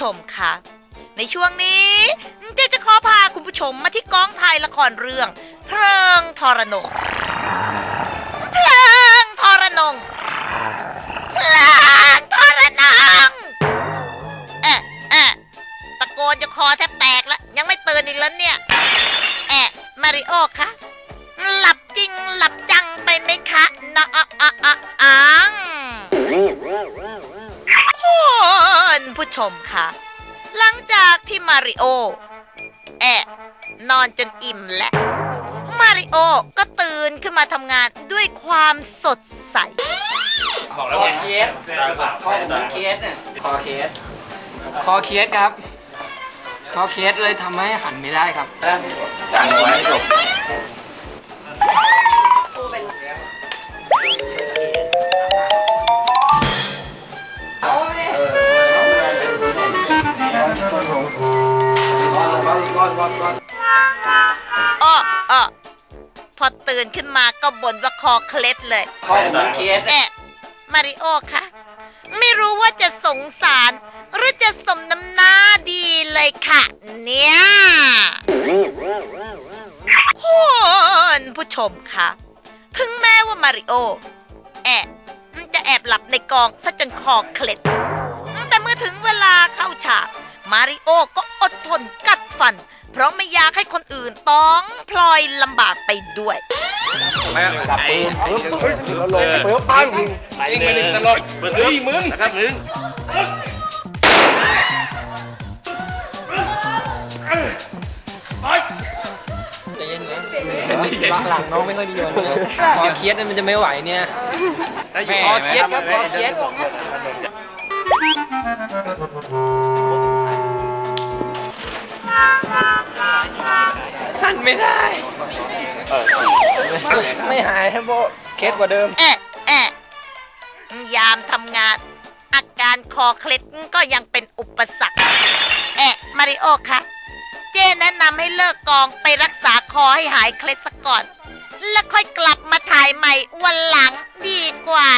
ชมคะในช่วงนี้เจจะขอพาคุณผู้ชมมาที่กองถ่ายละครเรื่อง เพลิงทรนงเพลิงทรนงเพลิงทรนงเอะเอะตะโกนจะคอแทบแตกแล้ว ยังไม่ตื่นอีกแล้วเนี่ยแอะมาริโอคะ ชมค่ะ หลังจากที่มาริโอแอะนอนจนอิ่มและมาริโอก็ตื่นขึ้นมาทำงานด้วยความสดใส บอกแล้วไงเคสข้อผมเคสเนี่ยคอเคสคอเคสครับ คอเคสเลยทำให้หันไม่ได้ครับ จังไว้หลบ ตื่นขึ้นมาก็บ่นว่าคอเคล็ดเลยข้อผมเคสแอะมาริโอคะไม่รู้ว่าจะสงสาร หรือจะสมน้ำหน้าดีเลยค่ะ เนี่ยคุณผู้ชมคะถึงแม้ว่ามาริโอแอะจะแอบหลับในกองซะจนคอเคล็ด แต่เมื่อถึงเวลาเข้าฉาก มาริโอก็อดทนกัดฟัน เพราะไม่อยากให้คนอื่นต้องพลอยลำบากไปด้วยไม่ไอ้ปึ๊บปึ๊บแล้วลงปึ๊บปั้งไปเลยตลอดเฮ้ยมึงนะครับมึงใจเย็นนะหลังน้องไม่ค่อยดีวันนี้คอเคสเนี่ยมันจะไม่ไหวเนี่ยคอเคสครับคอเค สหันไม่ได้ไม่หายครับโบเคสกว่าเดิมแอะแอะยามทำงาน อาการคอเคล็ดก็ยังเป็นอุปสรรคแอะมาริโอคะเจแนะนำให้เลิกกองไปรักษาคอให้หายเคล็ดซะก่อน แล้วค่อยกลับมาถ่ายใหม่วันหลังดีกว่า